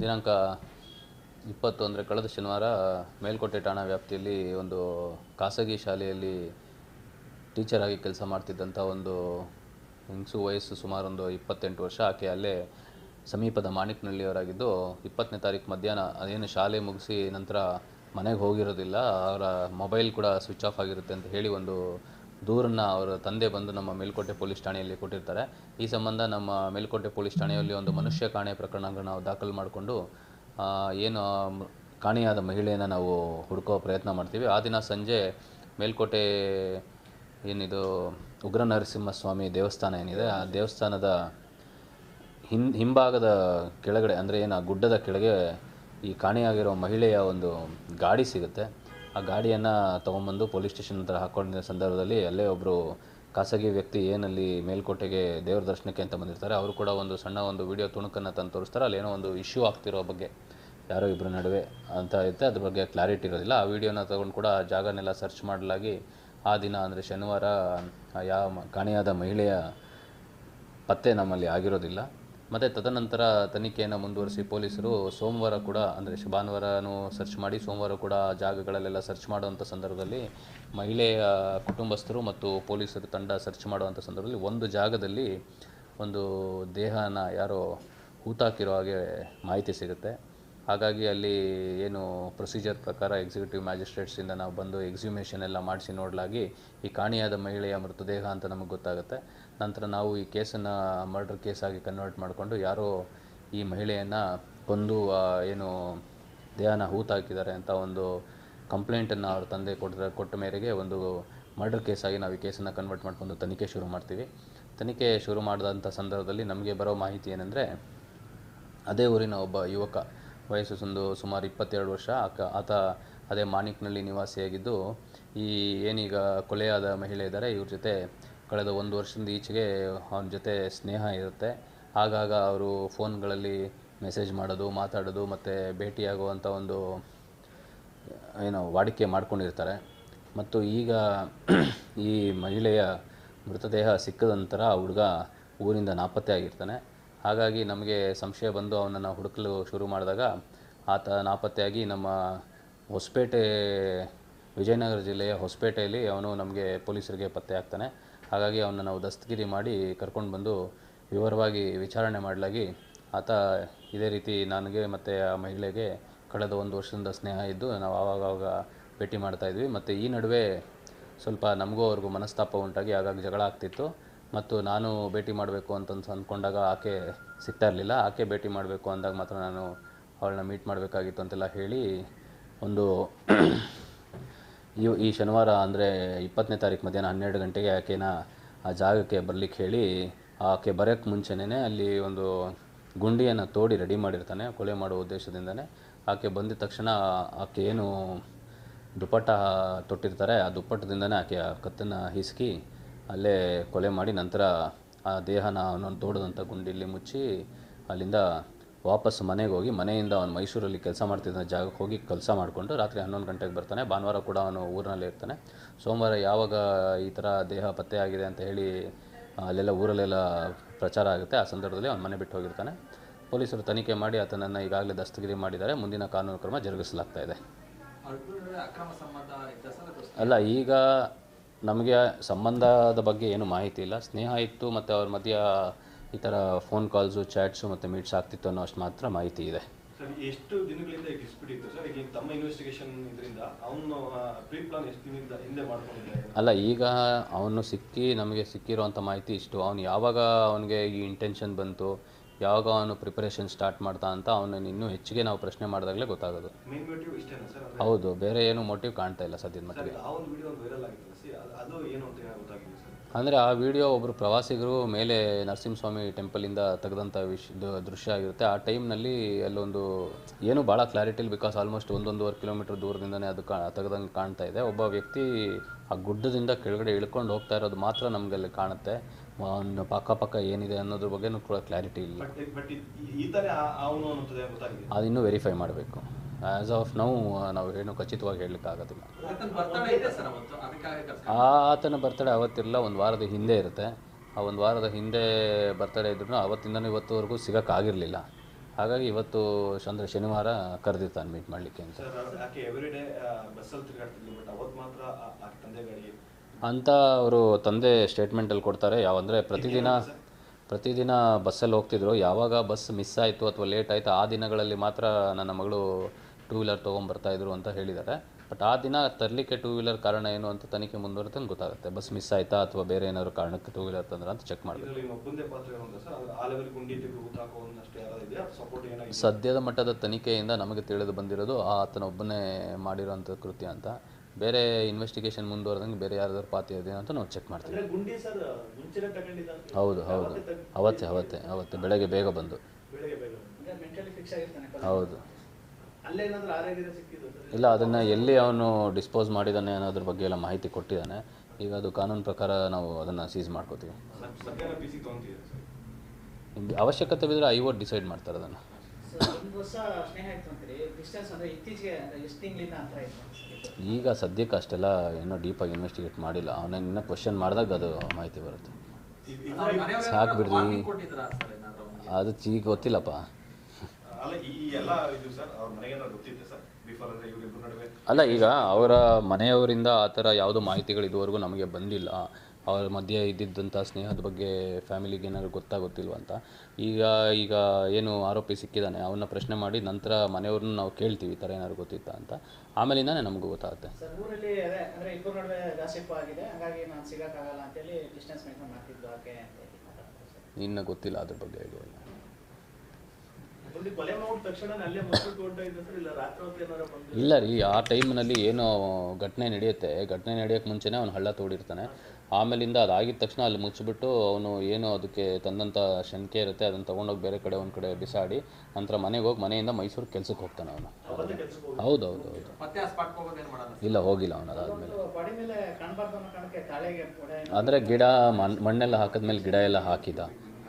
ದಿನಾಂಕ ಇಪ್ಪತ್ತು ಅಂದರೆ ಕಳೆದ ಶನಿವಾರ ಮೇಲ್ಕೋಟೆ ಠಾಣಾ ವ್ಯಾಪ್ತಿಯಲ್ಲಿ ಒಂದು ಖಾಸಗಿ ಶಾಲೆಯಲ್ಲಿ ಟೀಚರ್ ಆಗಿ ಕೆಲಸ ಮಾಡ್ತಿದ್ದಂಥ ಒಂದು ಹೆಂಗಸು ವಯಸ್ಸು ಸುಮಾರು ಒಂದು ಇಪ್ಪತ್ತೆಂಟು ವರ್ಷ ಆಕೆ ಅಲ್ಲೇ ಸಮೀಪದ ಮಾಣಿಕ್ನಳ್ಳಿಯವರಾಗಿದ್ದು ಇಪ್ಪತ್ತನೇ ತಾರೀಕು ಮಧ್ಯಾಹ್ನ ಅದೇನು ಶಾಲೆ ಮುಗಿಸಿ ನಂತರ ಮನೆಗೆ ಹೋಗಿರೋದಿಲ್ಲ, ಅವರ ಮೊಬೈಲ್ ಕೂಡ ಸ್ವಿಚ್ ಆಫ್ ಆಗಿರುತ್ತೆ ಅಂತ ಹೇಳಿ ಒಂದು ದೂರನ್ನು ಅವರ ತಂದೆ ಬಂದು ನಮ್ಮ ಮೇಲ್ಕೋಟೆ ಪೊಲೀಸ್ ಠಾಣೆಯಲ್ಲಿ ಕೊಟ್ಟಿರ್ತಾರೆ. ಈ ಸಂಬಂಧ ನಮ್ಮ ಮೇಲ್ಕೋಟೆ ಪೊಲೀಸ್ ಠಾಣೆಯಲ್ಲಿ ಒಂದು ಮನುಷ್ಯ ಕಾಣೆ ಪ್ರಕರಣಗಳನ್ನ ನಾವು ದಾಖಲು ಮಾಡಿಕೊಂಡು ಏನು ಕಾಣೆಯಾದ ಮಹಿಳೆಯನ್ನು ನಾವು ಹುಡುಕೋ ಪ್ರಯತ್ನ ಮಾಡ್ತೀವಿ. ಆ ದಿನ ಸಂಜೆ ಮೇಲ್ಕೋಟೆ ಏನಿದು ಉಗ್ರ ನರಸಿಂಹಸ್ವಾಮಿ ದೇವಸ್ಥಾನ ಏನಿದೆ, ಆ ದೇವಸ್ಥಾನದ ಹಿಂ, ಹಿಂಭಾಗದ ಕೆಳಗಡೆ, ಅಂದರೆ ಏನು ಆ ಗುಡ್ಡದ ಕೆಳಗೆ ಈ ಕಾಣೆಯಾಗಿರೋ ಮಹಿಳೆಯ ಒಂದು ಗಾಡಿ ಸಿಗುತ್ತೆ. ಆ ಗಾಡಿಯನ್ನು ತೊಗೊಂಬಂದು ಪೊಲೀಸ್ ಸ್ಟೇಷನ್ ಹತ್ರ ಹಾಕೊಂಡಿದ್ದ ಸಂದರ್ಭದಲ್ಲಿ ಅಲ್ಲೇ ಒಬ್ಬರು ಖಾಸಗಿ ವ್ಯಕ್ತಿ ಏನಲ್ಲಿ ಮೇಲ್ಕೋಟೆಗೆ ದೇವ್ರ ದರ್ಶನಕ್ಕೆ ಅಂತ ಬಂದಿರ್ತಾರೆ. ಅವರು ಕೂಡ ಒಂದು ಸಣ್ಣ ಒಂದು ವಿಡಿಯೋ ತುಣುಕನ್ನು ತಂದು ತೋರಿಸ್ತಾರೆ. ಅಲ್ಲೇನೋ ಒಂದು ಇಶ್ಯೂ ಆಗ್ತಿರೋ ಬಗ್ಗೆ ಯಾರೋ ಇಬ್ಬರ ನಡುವೆ ಅಂತ ಇರುತ್ತೆ. ಅದ್ರ ಬಗ್ಗೆ ಕ್ಲಾರಿಟಿ ಇರೋದಿಲ್ಲ. ಆ ವಿಡಿಯೋನ ತೊಗೊಂಡು ಕೂಡ ಜಾಗನೆಲ್ಲ ಸರ್ಚ್ ಮಾಡಲಾಗಿ ಆ ದಿನ, ಅಂದರೆ ಶನಿವಾರ ಯಾವ ಕಾಣೆಯಾದ ಮಹಿಳೆಯ ಪತ್ತೆ ನಮ್ಮಲ್ಲಿ ಆಗಿರೋದಿಲ್ಲ. ಮತ್ತು ತದನಂತರ ತನಿಖೆಯನ್ನು ಮುಂದುವರಿಸಿ ಪೊಲೀಸರು ಸೋಮವಾರ ಕೂಡ, ಅಂದರೆ ಭಾನುವಾರನೂ ಸರ್ಚ್ ಮಾಡಿ, ಸೋಮವಾರ ಕೂಡ ಜಾಗಗಳಲ್ಲೆಲ್ಲ ಸರ್ಚ್ ಮಾಡುವಂಥ ಸಂದರ್ಭದಲ್ಲಿ ಮಹಿಳೆಯ ಕುಟುಂಬಸ್ಥರು ಮತ್ತು ಪೊಲೀಸರು ತಂಡ ಸರ್ಚ್ ಮಾಡುವಂಥ ಸಂದರ್ಭದಲ್ಲಿ ಒಂದು ಜಾಗದಲ್ಲಿ ಒಂದು ದೇಹನ ಯಾರೋ ಹೂತಾಕಿರೋ ಹಾಗೆ ಮಾಹಿತಿ ಸಿಗುತ್ತೆ. ಹಾಗಾಗಿ ಅಲ್ಲಿ ಏನು ಪ್ರೊಸೀಜರ್ ಪ್ರಕಾರ ಎಕ್ಸಿಕ್ಯೂಟಿವ್ ಮ್ಯಾಜಿಸ್ಟ್ರೇಟ್ಸಿಂದ ನಾವು ಬಂದು ಎಕ್ಸಿಮೇಷನ್ ಎಲ್ಲ ಮಾಡಿಸಿ ನೋಡಲಾಗಿ ಈ ಕಾಣೆಯಾದ ಮಹಿಳೆಯ ಮೃತದೇಹ ಅಂತ ನಮಗೆ ಗೊತ್ತಾಗುತ್ತೆ. ನಂತರ ನಾವು ಈ ಕೇಸನ್ನು ಮರ್ಡರ್ ಕೇಸಾಗಿ ಕನ್ವರ್ಟ್ ಮಾಡಿಕೊಂಡು ಯಾರೋ ಈ ಮಹಿಳೆಯನ್ನು ಕೊಂದು ಏನು ದೇಹನ ಹೂತಾಕಿದ್ದಾರೆ ಅಂತ ಒಂದು ಕಂಪ್ಲೇಂಟನ್ನು ಅವ್ರ ತಂದೆ ಕೊಟ್ಟ ಕೊಟ್ಟ ಮೇರೆಗೆ ಒಂದು ಮರ್ಡರ್ ಕೇಸಾಗಿ ನಾವು ಈ ಕೇಸನ್ನು ಕನ್ವರ್ಟ್ ಮಾಡ್ಕೊಂಡು ತನಿಖೆ ಶುರು ಮಾಡ್ತೀವಿ. ತನಿಖೆ ಶುರು ಮಾಡಿದಂಥ ಸಂದರ್ಭದಲ್ಲಿ ನಮಗೆ ಬರೋ ಮಾಹಿತಿ ಏನೆಂದರೆ, ಅದೇ ಊರಿನ ಒಬ್ಬ ಯುವಕ ವಯಸ್ಸು ಒಂದು ಸುಮಾರು ಇಪ್ಪತ್ತೆರಡು ವರ್ಷ. ಆಕ, ಆತ ಅದೇ ಮಾಣಿಕ್ನಲ್ಲಿ ನಿವಾಸಿಯಾಗಿದ್ದು, ಈ ಏನೀಗ ಕೊಲೆಯಾದ ಮಹಿಳೆ ಇದ್ದಾರೆ, ಇವ್ರ ಜೊತೆ ಕಳೆದ ಒಂದು ವರ್ಷದಿಂದ ಈಚೆಗೆ ಅವನ ಜೊತೆ ಸ್ನೇಹ ಇರುತ್ತೆ. ಆಗಾಗ ಅವರು ಫೋನ್ಗಳಲ್ಲಿ ಮೆಸೇಜ್ ಮಾಡೋದು, ಮಾತಾಡೋದು, ಮತ್ತು ಭೇಟಿಯಾಗುವಂಥ ಒಂದು, ಏನು ವಾಡಿಕೆ ಮಾಡ್ಕೊಂಡಿರ್ತಾರೆ. ಮತ್ತು ಈಗ ಈ ಮಹಿಳೆಯ ಮೃತದೇಹ ಸಿಕ್ಕದ ನಂತರ ಆ ಹುಡುಗ ಊರಿಂದ ನಾಪತ್ತೆ ಆಗಿರ್ತಾನೆ. ಹಾಗಾಗಿ ನಮಗೆ ಸಂಶಯ ಬಂದು ಅವನನ್ನು ಹುಡುಕಲು ಶುರು ಮಾಡಿದಾಗ ಆತ ನಾಪತ್ತೆಯಾಗಿ ನಮ್ಮ ಹೊಸಪೇಟೆ, ವಿಜಯನಗರ ಜಿಲ್ಲೆಯ ಹೊಸಪೇಟೆಯಲ್ಲಿ ಅವನು ನಮಗೆ ಪೊಲೀಸರಿಗೆ ಪತ್ತೆ ಆಗ್ತಾನೆ. ಹಾಗಾಗಿ ಅವನನ್ನು ನಾವು ದಸ್ತಗಿರಿ ಮಾಡಿ ಕರ್ಕೊಂಡು ಬಂದು ವಿವರವಾಗಿ ವಿಚಾರಣೆ ಮಾಡಲಾಗಿ ಆತ ಇದೇ ರೀತಿ ನನಗೆ ಮತ್ತು ಆ ಮಹಿಳೆಗೆ ಕಳೆದ ಒಂದು ವರ್ಷದಿಂದ ಸ್ನೇಹ ಇದ್ದು ನಾವು ಆವಾಗ ಆವಾಗ ಭೇಟಿ ಮಾಡ್ತಾಯಿದ್ವಿ ಮತ್ತು ಈ ನಡುವೆ ಸ್ವಲ್ಪ ನಮಗೂ ಅವ್ರಿಗೂ ಮನಸ್ತಾಪ ಉಂಟಾಗಿ ಆಗಾಗ ಜಗಳ ಆಗ್ತಿತ್ತು. ಮತ್ತು ನಾನು ಭೇಟಿ ಮಾಡಬೇಕು ಅಂತ ಅಂದ್ಕೊಂಡಾಗ ಆಕೆ ಸಿಗ್ತಾ ಇರಲಿಲ್ಲ. ಆಕೆ ಭೇಟಿ ಮಾಡಬೇಕು ಅಂದಾಗ ಮಾತ್ರ ನಾನು ಅವಳನ್ನ ಮೀಟ್ ಮಾಡಬೇಕಾಗಿತ್ತು ಅಂತೆಲ್ಲ ಹೇಳಿ ಒಂದು ಇವು ಈ ಶನಿವಾರ ಅಂದರೆ ಇಪ್ಪತ್ತನೇ ತಾರೀಕು ಮಧ್ಯಾಹ್ನ ಹನ್ನೆರಡು ಗಂಟೆಗೆ ಆಕೆನ ಆ ಜಾಗಕ್ಕೆ ಬರಲಿಕ್ಕೆ ಹೇಳಿ ಆಕೆ ಬರೋಕ್ಕೆ ಮುಂಚೆನೇ ಅಲ್ಲಿ ಒಂದು ಗುಂಡಿಯನ್ನು ತೋಡಿ ರೆಡಿ ಮಾಡಿರ್ತಾನೆ, ಕೊಲೆ ಮಾಡುವ ಉದ್ದೇಶದಿಂದನೇ. ಆಕೆ ಬಂದಿದ ತಕ್ಷಣ ಆಕೆ ಏನು ದುಪ್ಪಟ್ಟ ತೊಟ್ಟಿರ್ತಾರೆ. ಆ ದುಪ್ಪಟ್ಟದಿಂದನೇ ಆಕೆ ಆ ಕತ್ತನ್ನು ಹಿಸುಕಿ ಅಲ್ಲೇ ಕೊಲೆ ಮಾಡಿ ನಂತರ ಆ ದೇಹನ ಅವನನ್ನು ತೋಡದಂಥ ಗುಂಡಿಲಿ ಮುಚ್ಚಿ ಅಲ್ಲಿಂದ ವಾಪಸ್ ಮನೆಗೆ ಹೋಗಿ ಮನೆಯಿಂದ ಅವನು ಮೈಸೂರಲ್ಲಿ ಕೆಲಸ ಮಾಡ್ತಿದ್ದ ಜಾಗಕ್ಕೆ ಹೋಗಿ ಕೆಲಸ ಮಾಡಿಕೊಂಡು ರಾತ್ರಿ ಹನ್ನೊಂದು ಗಂಟೆಗೆ ಬರ್ತಾನೆ. ಭಾನುವಾರ ಕೂಡ ಅವನು ಊರಿನಲ್ಲೇ ಇರ್ತಾನೆ. ಸೋಮವಾರ ಯಾವಾಗ ಈ ಥರ ದೇಹ ಪತ್ತೆ ಆಗಿದೆ ಅಂತ ಹೇಳಿ ಅಲ್ಲೆಲ್ಲ ಊರಲ್ಲೆಲ್ಲ ಪ್ರಚಾರ ಆಗುತ್ತೆ. ಆ ಸಂದರ್ಭದಲ್ಲಿ ಅವನು ಮನೆ ಬಿಟ್ಟು ಹೋಗಿರ್ತಾನೆ. ಪೊಲೀಸರು ತನಿಖೆ ಮಾಡಿ ಆತನನ್ನು ಈಗಾಗಲೇ ದಸ್ತಗಿರಿ ಮಾಡಿದ್ದಾರೆ. ಮುಂದಿನ ಕಾನೂನು ಕ್ರಮ ಜರುಗಿಸಲಾಗ್ತಾ ಇದೆ. ಅಲ್ಲ ಈಗ ನಮಗೆ ಸಂಬಂಧದ ಬಗ್ಗೆ ಏನು ಮಾಹಿತಿ ಇಲ್ಲ. ಸ್ನೇಹ ಇತ್ತು ಮತ್ತು ಅವ್ರ ಮಧ್ಯ ಈ ಥರ ಫೋನ್ ಕಾಲ್ಸು ಚಾಟ್ಸು ಮತ್ತು ಮೀಟ್ಸ್ ಆಗ್ತಿತ್ತು ಅನ್ನೋ ಅಷ್ಟು ಮಾತ್ರ ಮಾಹಿತಿ ಇದೆ. ಎಷ್ಟು ದಿನಗಳಿಂದ ಡಿಸ್ಪ್ಯೂಟ್ ಇತ್ತು? ಸರ್ ಈಗ ತಮ್ಮ ಇನ್ವೆಸ್ಟಿಗೇಷನ್ ಇದರಿಂದ ಅವನು ಪ್ರೀ ಪ್ಲಾನ್ ಎಷ್ಟು ದಿನದಿಂದ ಹಿಂದೆ ಮಾಡ್ಕೊಂಡಿದ್ದಾರೆ ಅಲ್ಲ ಈಗ ಅವನು ಸಿಕ್ಕಿ ನಮಗೆ ಸಿಕ್ಕಿರೋಂಥ ಮಾಹಿತಿ ಇಷ್ಟು. ಅವನು ಯಾವಾಗ ಅವನಿಗೆ ಈ ಇಂಟೆನ್ಷನ್ ಬಂತು ಯಾವಾಗ ಅವನು ಪ್ರಿಪರೇಷನ್ ಸ್ಟಾರ್ಟ್ ಮಾಡ್ತಾ ಅಂತ ಅವನನ್ನು ಇನ್ನೂ ಹೆಚ್ಚಿಗೆ ನಾವು ಪ್ರಶ್ನೆ ಮಾಡಿದಾಗಲೇ ಗೊತ್ತಾಗೋದು. ಹೌದು ಬೇರೆ ಏನು ಮೋಟಿವ್ ಕಾಣ್ತಾ ಇಲ್ಲ ಸದ್ಯದ ಮಟ್ಟಿಗೆ. ಒಂದು ಒಂದು ಅದು ಅಂದರೆ ಆ ವಿಡಿಯೋ ಒಬ್ಬರು ಪ್ರವಾಸಿಗರು ಮೇಲೆ ನರಸಿಂಹಸ್ವಾಮಿ ಟೆಂಪಲಿಂದ ತೆಗೆದಂಥ ವಿಶ್ ದೃಶ್ಯ ಆಗಿರುತ್ತೆ. ಆ ಟೈಮ್ನಲ್ಲಿ ಅಲ್ಲೊಂದು ಏನು ಭಾಳ ಕ್ಲಾರಿಟಿಲಿ ಬಿಕಾಸ್ ಆಲ್ಮೋಸ್ಟ್ ಒಂದೊಂದುವರೆ ಕಿಲೋಮೀಟರ್ ದೂರದಿಂದನೇ ಅದು ಕಾ ತೆಗೆದಂಗೆ ಕಾಣ್ತಾ ಇದೆ. ಒಬ್ಬ ವ್ಯಕ್ತಿ ಆ ಗುಡ್ಡದಿಂದ ಕೆಳಗಡೆ ಇಳ್ಕೊಂಡು ಹೋಗ್ತಾ ಇರೋದು ಮಾತ್ರ ನಮಗೆ ಅಲ್ಲಿ ಕಾಣುತ್ತೆ. ಅವನ ಪಕ್ಕ ಏನಿದೆ ಅನ್ನೋದ್ರ ಬಗ್ಗೆನೂ ಕೂಡ ಕ್ಲಾರಿಟಿ ಇಲ್ಲ. ಗೊತ್ತಾಗಿದೆ ಅದಿನ್ನೂ ವೆರಿಫೈ ಮಾಡಬೇಕು. ಆ್ಯಸ್ ಆಫ್ ನೌ ನಾವು ಏನು ಖಚಿತವಾಗಿ ಹೇಳಲಿಕ್ಕಾಗೋದಿಲ್ಲ ಆತನ ಬರ್ತಡೇ ಇದೆ ಸರ್ ಅವತ್ತು? ಅದಕ್ಕಾಗಿ ಆ ಆತನ ಬರ್ತಡೇ ಅವತ್ತಿರಲ್ಲ ಒಂದು ವಾರದ ಹಿಂದೆ ಇರುತ್ತೆ. ಆ ಒಂದು ವಾರದ ಹಿಂದೆ ಬರ್ತಡೇ ಇದ್ರೂ ಅವತ್ತಿಂದನೂ ಇವತ್ತುವರೆಗೂ ಸಿಗೋಕ್ಕಾಗಿರಲಿಲ್ಲ. ಹಾಗಾಗಿ ಇವತ್ತು ಅಂದರೆ ಶನಿವಾರ ಕರೆದಿರ್ತಾನೆ ಮೀಟ್ ಮಾಡಲಿಕ್ಕೆ ಅಂತ. ಸರ್ ಆಕೆ ಎವ್ರಿ ಡೇ ಬಸ್ಸಲ್ಲಿ ತಿರುಗಾಡ್ತಿದ್ಲು ಬಟ್ ಅವತ್ತು ಮಾತ್ರ ಆ- ಆ ತಂದೆ ಗಾಡಿ ಅಂತ ಅವರು ತಂದೆ ಸ್ಟೇಟ್ಮೆಂಟಲ್ಲಿ ಕೊಡ್ತಾರೆ. ಯಾವಂದರೆ ಪ್ರತಿದಿನ ಪ್ರತಿದಿನ ಬಸ್ಸಲ್ಲಿ ಹೋಗ್ತಿದ್ರು. ಯಾವಾಗ ಬಸ್ ಮಿಸ್ ಆಯಿತು ಅಥವಾ ಲೇಟ್ ಆಯಿತು ಆ ದಿನಗಳಲ್ಲಿ ಮಾತ್ರ ನನ್ನ ಮಗಳು ಟೂ ವೀಲರ್ ತೊಗೊಂಬರ್ತಾಯಿದ್ರು ಅಂತ ಹೇಳಿದ್ದಾರೆ. ಬಟ್ ಆ ದಿನ ತರಲಿಕ್ಕೆ ಟೂ ವೀಲರ್ ಕಾರಣ ಏನು ಅಂತ ತನಿಖೆ ಮುಂದುವರೆದ ಗೊತ್ತಾಗುತ್ತೆ. ಬಸ್ ಮಿಸ್ ಆಯಿತಾ ಅಥವಾ ಬೇರೆ ಏನಾದ್ರು ಕಾರಣಕ್ಕೆ ಟೂ ವೀಲರ್ ತಂದ್ರ ಅಂತ ಚೆಕ್ ಮಾಡಬೇಕು. ಸದ್ಯದ ಮಟ್ಟದ ತನಿಖೆಯಿಂದ ನಮಗೆ ತಿಳಿದು ಬಂದಿರೋದು ಆ ಆತನ ಒಬ್ಬನೇ ಮಾಡಿರೋಂಥ ಕೃತ್ಯ ಅಂತ. ಬೇರೆ ಇನ್ವೆಸ್ಟಿಗೇಷನ್ ಮುಂದುವರೆದಂಗೆ ಬೇರೆ ಯಾರಾದ್ರೂ ಪಾತಿ ಇದೆ ಅಂತ ನಾವು ಚೆಕ್ ಮಾಡ್ತೀವಿ. ಹೌದು ಹೌದು. ಅವತ್ತೆ ಅವತ್ತೆ ಅವತ್ತೇ. ಬೆಳಗ್ಗೆ ಬೇಗ ಬಂದು. ಹೌದು. ಇಲ್ಲ ಅದನ್ನು ಎಲ್ಲಿ ಅವನು ಡಿಸ್ಪೋಸ್ ಮಾಡಿದಾನೆ ಅನ್ನೋದ್ರ ಬಗ್ಗೆ ಎಲ್ಲ ಮಾಹಿತಿ ಕೊಟ್ಟಿದ್ದಾನೆ ಈಗ ಅದು ಕಾನೂನು ಪ್ರಕಾರ ನಾವು ಅದನ್ನು ಸೀಸ್ ಮಾಡ್ಕೋತೀವಿ. ನಿಮ್ಗೆ ಅವಶ್ಯಕತೆ ಬಿದ್ದರೆ ಐವತ್ತು ಡಿಸೈಡ್ ಮಾಡ್ತಾರೆ ಅದನ್ನು. ಈಗ ಸದ್ಯಕ್ಕೆ ಅಷ್ಟೆಲ್ಲ ಏನೋ ಡೀಪಾಗಿ ಇನ್ವೆಸ್ಟಿಗೇಟ್ ಮಾಡಿಲ್ಲ. ಅವನ ಇನ್ನೂ ಕ್ವಶನ್ ಮಾಡಿದಾಗ ಅದು ಮಾಹಿತಿ ಬರುತ್ತೆ. ಸಾಕು ಬಿಡ್ರಿ. ಸರ್ ಅದು ಈಗ ಗೊತ್ತಿಲ್ಲಪ್ಪ. ಅಲ್ಲ ಈ ಈ ಇದು ಸರ್ ಅವ್ರ ಮನೆಗೆ ಏನಾದ್ರು ಗೊತ್ತಿತ್ತೆ ಸರ್? ಬಿಫೋರ್ ಅಂದ್ರೆ ಇವರಿಬ್ಬರ ನಡುವೆ? ಅಲ್ಲ ಈಗ ಅವರ ಮನೆಯವರಿಂದ ಆ ಥರ ಯಾವುದೋ ಮಾಹಿತಿಗಳು ಇದುವರೆಗೂ ನಮಗೆ ಬಂದಿಲ್ಲ. ಅವರ ಮಧ್ಯೆ ಇದ್ದಿದ್ದಂಥ ಸ್ನೇಹದ ಬಗ್ಗೆ ಫ್ಯಾಮಿಲಿಗೆ ಏನಾದ್ರು ಗೊತ್ತಾ ಗೊತ್ತಿಲ್ವ ಅಂತ. ಈಗ ಈಗ ಏನು ಆರೋಪಿ ಸಿಕ್ಕಿದ್ದಾನೆ ಅವನ್ನ ಪ್ರಶ್ನೆ ಮಾಡಿ ನಂತರ ಮನೆಯವ್ರನ್ನ ನಾವು ಕೇಳ್ತೀವಿ ಈ ಥರ ಏನಾದ್ರು ಗೊತ್ತಿತ್ತಾ ಅಂತ. ಆಮೇಲಿಂದಾನೇ ನಮಗೂ ಗೊತ್ತಾಗುತ್ತೆ. ಸರ್ ಊರಲ್ಲಿ ಅಂದ್ರೆ ಇಬ್ಬರ ನಡುವೆ ಗಾಸಿಪ್ ಆಗಿದೆ. ಹಾಗಾಗಿ ನಾನು ಸಿಗಕ್ಕಾಗಲ್ಲ ಅಂತೇಳಿ ಡಿಸ್ಟೆನ್ಸ್ ಮೇಂಟೈನ್ ಮಾಡ್ತಿದ್ದು ಆಕೆ ಅಂತ ಸರ್. ಇನ್ನು ಗೊತ್ತಿಲ್ಲ ಅದ್ರ ಬಗ್ಗೆ ಐಡಿಯಾ ಇಲ್ಲ ರೀ ಆ ಟೈಮ್ನಲ್ಲಿ ಏನು ಘಟನೆ ನಡೆಯುತ್ತೆ. ಘಟನೆ ನಡೆಯೋಕ್ಕೆ ಮುಂಚೆನೇ ಅವನು ಹಳ್ಳ ತೋಡಿರ್ತಾನೆ. ಆಮೇಲಿಂದ ಅದಾಗಿದ ತಕ್ಷಣ ಅಲ್ಲಿ ಮುಚ್ಚಿಬಿಟ್ಟು ಅವನು ಏನು ಅದಕ್ಕೆ ತಂದಂಥ ಶಂಕೆ ಇರುತ್ತೆ ಅದನ್ನು ತೊಗೊಂಡೋಗಿ ಬೇರೆ ಕಡೆ ಒಂದು ಕಡೆ ಬಿಸಾಡಿ ನಂತರ ಮನೆಗೆ ಹೋಗಿ ಮನೆಯಿಂದ ಮೈಸೂರು ಕೆಲ್ಸಕ್ಕೆ ಹೋಗ್ತಾನೆ ಅವನು. ಹೌದು ಹೌದು ಹೌದು ಇಲ್ಲ ಹೋಗಿಲ್ಲ ಅವನು ಅದಾದಮೇಲೆ. ಅಂದರೆ ಗಿಡ ಮಣ್ ಮಣ್ಣೆಲ್ಲ ಹಾಕಿದ್ಮೇಲೆ ಗಿಡ ಎಲ್ಲ ಹಾಕಿದ.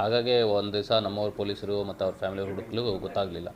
ಹಾಗಾಗಿ ಒಂದು ದಿವಸ ನಮ್ಮವ್ರ ಪೊಲೀಸರು ಮತ್ತು ಅವ್ರ ಫ್ಯಾಮಿಲಿ ಹುಡುಕಲು ಗೊತ್ತಾಗಲಿಲ್ಲ.